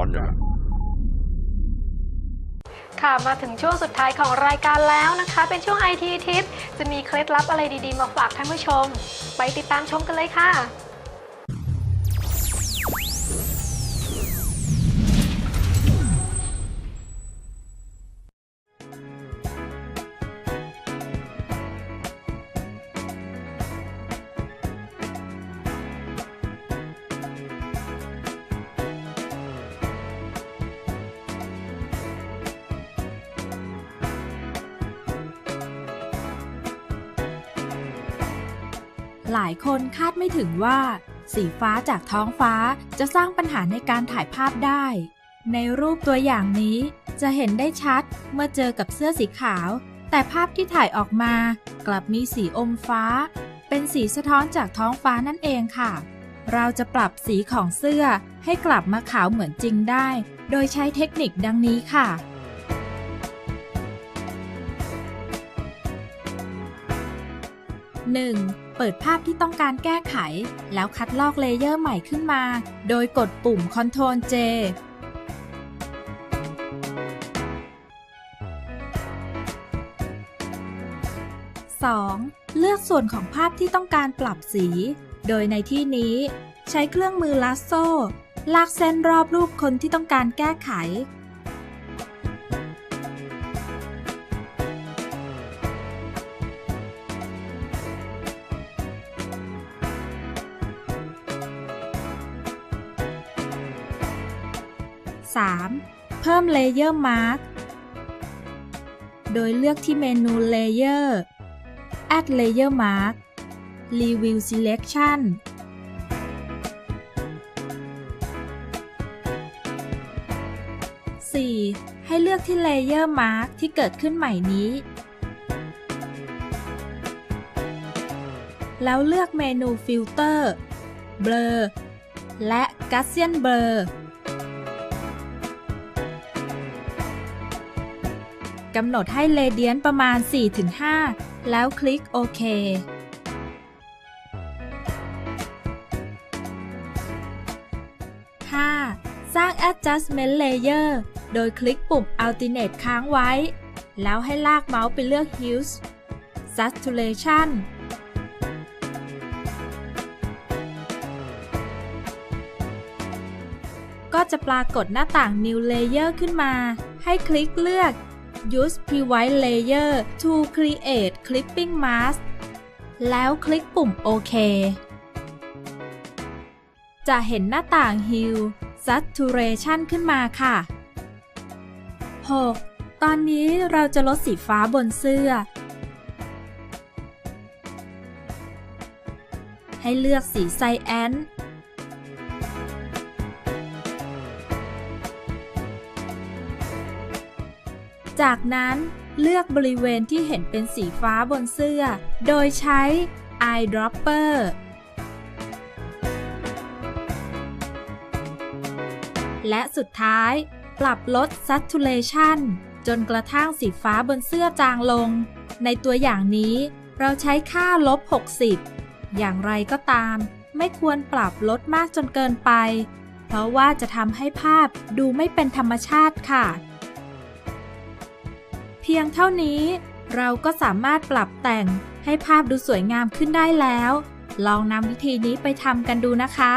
อนอย่างนั้นค่ะมาถึงช่วงสุดท้ายของรายการแล้วนะคะ เป็นช่วงไอทีทิปจะมีเคล็ดลับอะไรดีๆ มาฝากท่านผู้ชม ไปติดตามชมกันเลยค่ะ หลายคนคาดไม่ถึงว่า สีฟ้าจากท้องฟ้าจะสร้างปัญหาในการถ่ายภาพได้ ในรูปตัวอย่างนี้จะเห็นได้ชัดเมื่อเจอกับเสื้อสีขาว แต่ภาพที่ถ่ายออกมา กลับมีสีอมฟ้า เป็นสีสะท้อนจากท้องฟ้านั่นเองค่ะ เราจะปรับสีของเสื้อให้กลับมาขาวเหมือนจริงได้ โดยใช้เทคนิคดังนี้ค่ะ 1. เปิดภาพที่ต้องการแก้ไข แล้วคัดลอกเลเยอร์ใหม่ขึ้นมา โดยกดปุ่ม Ctrl J 2. เลือกส่วนของภาพที่ต้องการปรับสี โดยในที่นี้ ใช้เครื่องมือลัสโซ่ ลากเส้นรอบรูปคนที่ต้องการแก้ไข 3. เพิ่ม Layer Mark โดยเลือกที่เมนู Layer Add Layer Mark Review Selection 4. ให้เลือกที่ Layer Mark ที่เกิดขึ้นใหม่นี้ แล้วเลือกเมนู Filter Blur และ Gaussian Blur กำหนดให้เรเดียนประมาณ 4-5 แล้วคลิกโอเคสร้าง adjustment layer โดยคลิกปุ่ม alternate ค้างไว้ แล้วให้ลากเมาส์ไปเลือก hues saturation ก็จะปรากฏหน้าต่าง new layer ขึ้นมา ให้คลิกเลือก use pivot layer to create clipping mask แล้วคลิกปุ่มโอเค จะเห็นหน้าต่าง hue saturation ขึ้นมาค่ะ 6. ตอนนี้เราจะลดสีฟ้าบนเสื้อ ให้เลือกสีไซแอน จากนั้นเลือกบริเวณที่เห็นเป็นสีฟ้าบนเสื้อ โดยใช้ eyedropper และสุดท้าย ปรับลด saturation จนกระทั่งสีฟ้าบนเสื้อจางลง ในตัวอย่างนี้เราใช้ค่าลบ 60 อย่างไรก็ตาม ไม่ควรปรับลดมากจนเกินไป เพราะว่าจะทำให้ภาพดูไม่เป็นธรรมชาติค่ะ เพียงเท่านี้เราก็สามารถปรับแต่งให้ภาพดูสวยงามขึ้นได้แล้ว ลองนำวิธีนี้ไปทำกันดูนะคะ